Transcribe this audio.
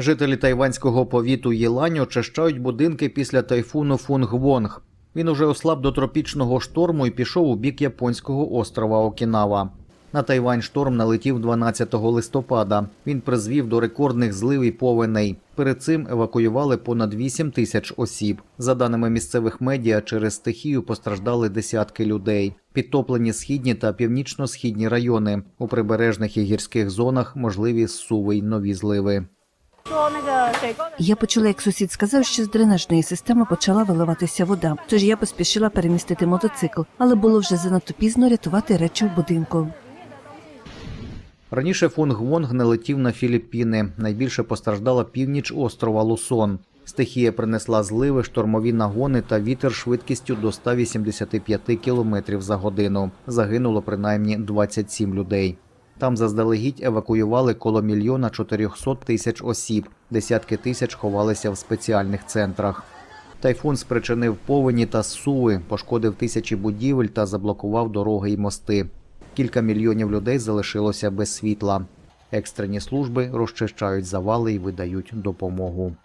Жителі тайванського повіту Єлань очищають будинки після тайфуну Фунгвонг. Він уже ослаб до тропічного шторму і пішов у бік японського острова Окінава. На Тайвань шторм налетів 12 листопада. Він призвів до рекордних злив і повеней. Перед цим евакуювали понад 8 тисяч осіб. За даними місцевих медіа, через стихію постраждали десятки людей. Підтоплені східні та північно-східні райони. У прибережних і гірських зонах можливі зсуви й нові зливи. Я почула, як сусід сказав, що з дренажної системи почала виливатися вода. Тож я поспішила перемістити мотоцикл, але було вже занадто пізно рятувати речі в будинку. Раніше фон Гвонг не летів на Філіппіни. Найбільше постраждала північ острова Лусон. Стихія принесла зливи, штормові нагони та вітер швидкістю до 185 км за годину. Загинуло принаймні 27 людей. Там заздалегідь евакуювали коло мільйона 400 тисяч осіб. Десятки тисяч ховалися в спеціальних центрах. Тайфун спричинив повені та суви, пошкодив тисячі будівель та заблокував дороги й мости. Кілька мільйонів людей залишилося без світла. Екстрені служби розчищають завали і видають допомогу.